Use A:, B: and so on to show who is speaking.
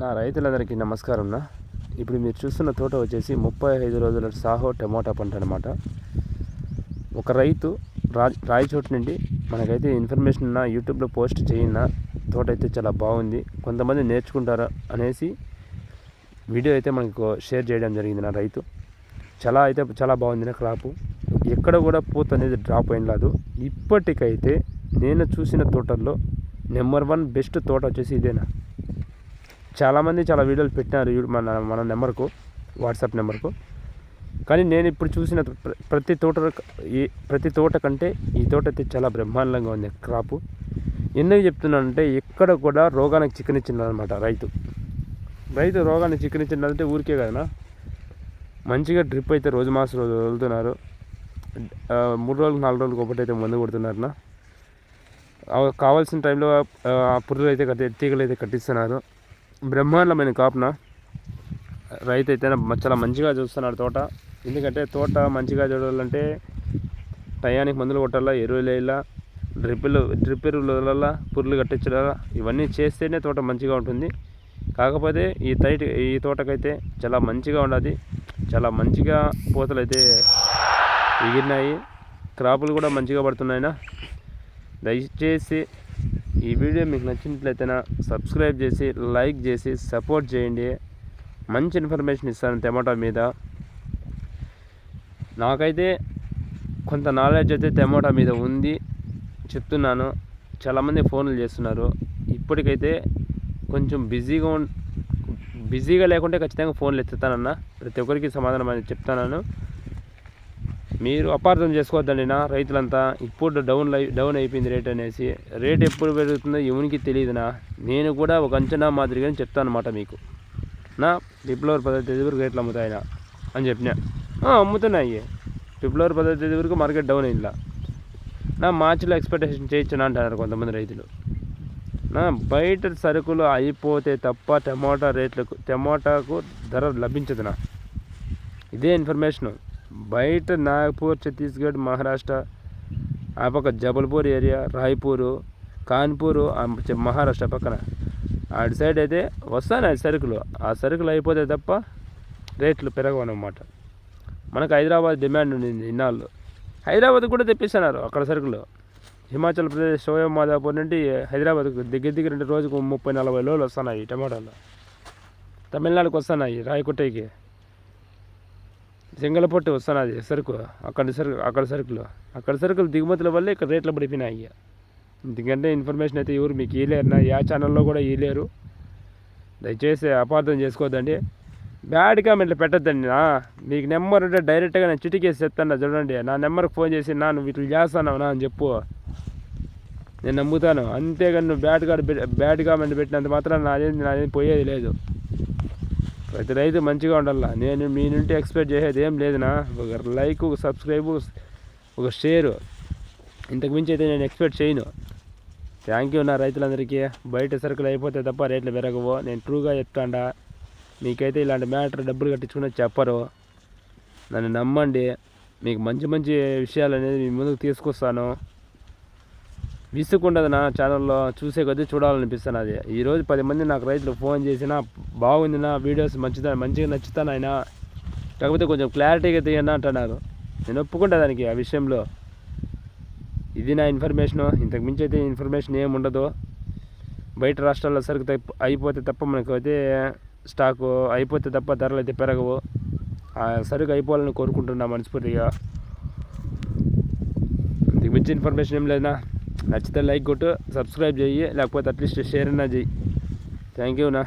A: నా రైతులందరికీ నమస్కారం నా ఇప్పుడు మీరు చూస్తున్న తోట వచ్చేసి ముప్పై ఐదు రోజుల సాహో టమోటా పంట అనమాట ఒక రైతు రా రాయచోటు నుండి మనకైతే ఇన్ఫర్మేషన్ నా యూట్యూబ్లో పోస్ట్ చేయినా తోట అయితే చాలా బాగుంది. కొంతమంది నేర్చుకుంటారా అనేసి వీడియో అయితే మనకు షేర్ చేయడం జరిగింది నా రైతు. చాలా అయితే చాలా బాగుంది నా క్రాపు. ఎక్కడ కూడా పూత అనేది డ్రాప్ అయిన లేదు ఇప్పటికైతే నేను చూసిన తోటల్లో నెంబర్ వన్ బెస్ట్ తోట వచ్చేసి ఇదేనా. చాలామంది చాలా వీడియోలు పెట్టినారు మన మన నెంబర్కు వాట్సాప్ నెంబర్కు. కానీ నేను ఇప్పుడు చూసిన ప్ర- ప్రతి తోట ఈ ప్రతి తోట కంటే ఈ తోట అయితే చాలా బ్రహ్మాండంగా ఉంది క్రాపు. ఎందుకు చెప్తున్నానంటే ఎక్కడ కూడా రోగానికి చిక్కనిచ్చిందనమాట రైతు. రైతు రోగానికి చిక్కనిచ్చిందంటే ఊరికే కదనా మంచిగా డ్రిప్ అయితే రోజు మాసం రోజు వదులుతున్నారు. మూడు రోజులు నాలుగు రోజులకు ఒకటి అయితే మందు కొడుతున్నారనా కావాల్సిన టైంలో ఆ, ఆ అయితే కట్టి తీగలు అయితే కట్టిస్తున్నారు. బ్రహ్మాండమైన కాపున? రైతు అయితే చాలా మంచిగా చూస్తున్నాడు తోట. ఎందుకంటే తోట మంచిగా చూడాలంటే టయానికి మందులు కొట్టాలా ఎరువులు వేయాలా డ్రిప్పులు డ్రిప్ ఎరువుల వదలాలా కట్టించడాలా ఇవన్నీ చేస్తేనే తోట మంచిగా ఉంటుంది. కాకపోతే ఈ తైట్ ఈ తోటకైతే చాలా మంచిగా ఉన్నది చాలా మంచిగా పూతలు అయితే ఎగిరినాయి. క్రాపులు కూడా మంచిగా పడుతున్నాయినా దయచేసి ఈ వీడియో మీకు నచ్చినట్లయితేనా సబ్స్క్రైబ్ చేసి లైక్ చేసి సపోర్ట్ చేయండి. మంచి ఇన్ఫర్మేషన్ ఇస్తాను టమాటా మీద. నాకైతే కొంత నాలెడ్జ్ అయితే టమాటా మీద ఉంది చెప్తున్నాను. చాలామంది ఫోన్లు చేస్తున్నారు. ఇప్పటికైతే కొంచెం బిజీగా బిజీగా లేకుంటే ఖచ్చితంగా ఫోన్లు ఎత్తుతానన్నా. ప్రతి ఒక్కరికి సమాధానం అనేది చెప్తాను మీరు అపార్థం చేసుకోవద్దండి నా రైతులంతా. ఇప్పుడు డౌన్ డౌన్ అయిపోయింది రేట్ అనేసి. రేట్ ఎప్పుడు పెరుగుతుందో ఎవరికి తెలియదునా నేను కూడా ఒక అంచనా మాదిరిగానే చెప్తాను అనమాట మీకు. నా ఫిబ్రవరి పదో తేదీ వరకు రేట్లు అమ్ముతాయినా అని చెప్పిన. అమ్ముతున్నాయి ఫిబ్రవరి పదో తేదీ వరకు మార్కెట్ డౌన్ అయిందిలా. నా మార్చిలో ఎక్స్పెక్టేషన్ చేయొచ్చునా అంటున్నారు కొంతమంది రైతులు. నా బయట సరుకులు అయిపోతే తప్ప టమోటా రేట్లకు టమోటాకు ధర లభించదునా ఇదే ఇన్ఫర్మేషన్ బయట నాగపూర్ ఛత్తీస్గఢ్ మహారాష్ట్ర ఆ పక్క జబల్పూర్ ఏరియా రాయ్పూరు కాన్పూరు మహారాష్ట్ర పక్కన. అటు సైడ్ అయితే వస్తాయి సరుకులు. ఆ సరుకులు అయిపోతే తప్ప రేట్లు పెరగవన్నమాట. మనకు హైదరాబాద్ డిమాండ్ ఉండింది ఇన్నాళ్ళు. హైదరాబాద్ కూడా తెప్పిస్తున్నారు అక్కడ సరుకులు. హిమాచల్ ప్రదేశ్ సోయం మాదాపూర్ నుండి హైదరాబాద్కు దగ్గర దగ్గర రెండు రోజుకు ముప్పై నలభై లోలు వస్తున్నాయి టమాటాలు. తమిళనాడుకు వస్తున్నాయి రాయకుట్టకి. సింగలపొట్టి వస్తున్నది సరుకు అక్కడ సరుకు అక్కడ సరుకులు. అక్కడ సరుకులు దిగుమతుల వల్ల ఇక్కడ రేట్లు పడిపోయినాయి ఎందుకంటే ఇన్ఫర్మేషన్ అయితే ఎవరు మీకు ఇవ్వలేరు నా యా ఛానల్లో కూడా ఇవ్వలేరు దయచేసి అపార్థం చేసుకోవద్దండి బ్యాడ్ కామెంట్లు పెట్టద్దండి నా. మీకు నెంబర్ ఉంటే డైరెక్ట్గా నేను చిటికేసి చెప్తాను చూడండి. నా నెంబర్కి ఫోన్ చేసి నా నువ్వు ఇట్లా చేస్తాను నా అని చెప్పు. నేను నమ్ముతాను. అంతేగాని నువ్వు బ్యాడ్ కార్డు బ్యాడ్ కామెంట్ పెట్టినంత మాత్రం నాదేం నాదేం పోయేది లేదు. ప్రతి రైతు మంచిగా ఉండాలా? నేను మీ నుండి ఎక్స్పెక్ట్ చేసేది ఏం లేదునా? ఒక లైక్ ఒక సబ్స్క్రైబ్ ఒక షేరు ఇంతకు మించి అయితే నేను ఎక్స్పెక్ట్ చేయను. థ్యాంక్ యూ నా రైతులందరికీ. బయట సరుకులు అయిపోతే తప్ప రేట్లు పెరగవు. నేను ట్రూగా చెప్తాడా. మీకైతే ఇలాంటి మ్యాటర్ డబ్బులు కట్టించుకునే చెప్పరు. నన్ను నమ్మండి. మీకు మంచి మంచి విషయాలు అనేది మీ ముందుకు తీసుకొస్తాను. విసుకుండదు నా ఛానల్లో చూసే కొద్దీ చూడాలనిపిస్తాను అది. ఈరోజు పది మంది నాకు రైతులు ఫోన్ చేసినా బాగుంది నా వీడియోస్ మంచిదా మంచిగా నచ్చుతాను ఆయన కాకపోతే కొంచెం క్లారిటీగా తీయండి అంటున్నారు. నేను ఒప్పుకుంటా దానికి ఆ విషయంలో. ఇది నా ఇన్ఫర్మేషన్ ఇంతకు మించి అయితే ఇన్ఫర్మేషన్ ఏమి ఉండదు. బయట రాష్ట్రాల్లో సరుకు తప్ప అయిపోతే తప్ప మనకు అయితే స్టాకు అయిపోతే తప్ప ధరలు అయితే పెరగవు. ఆ సరుకు అయిపోవాలని కోరుకుంటున్నా మనస్ఫూర్తిగా. ఇంతకు మించి ఇన్ఫర్మేషన్ ఏం లేదన్నా. నచ్చితే లైక్ కొట్టు సబ్స్క్రైబ్ చెయ్యి లేకపోతే అట్లీస్ట్ షేర్ అయినా చెయ్యి. థ్యాంక్ యూ నా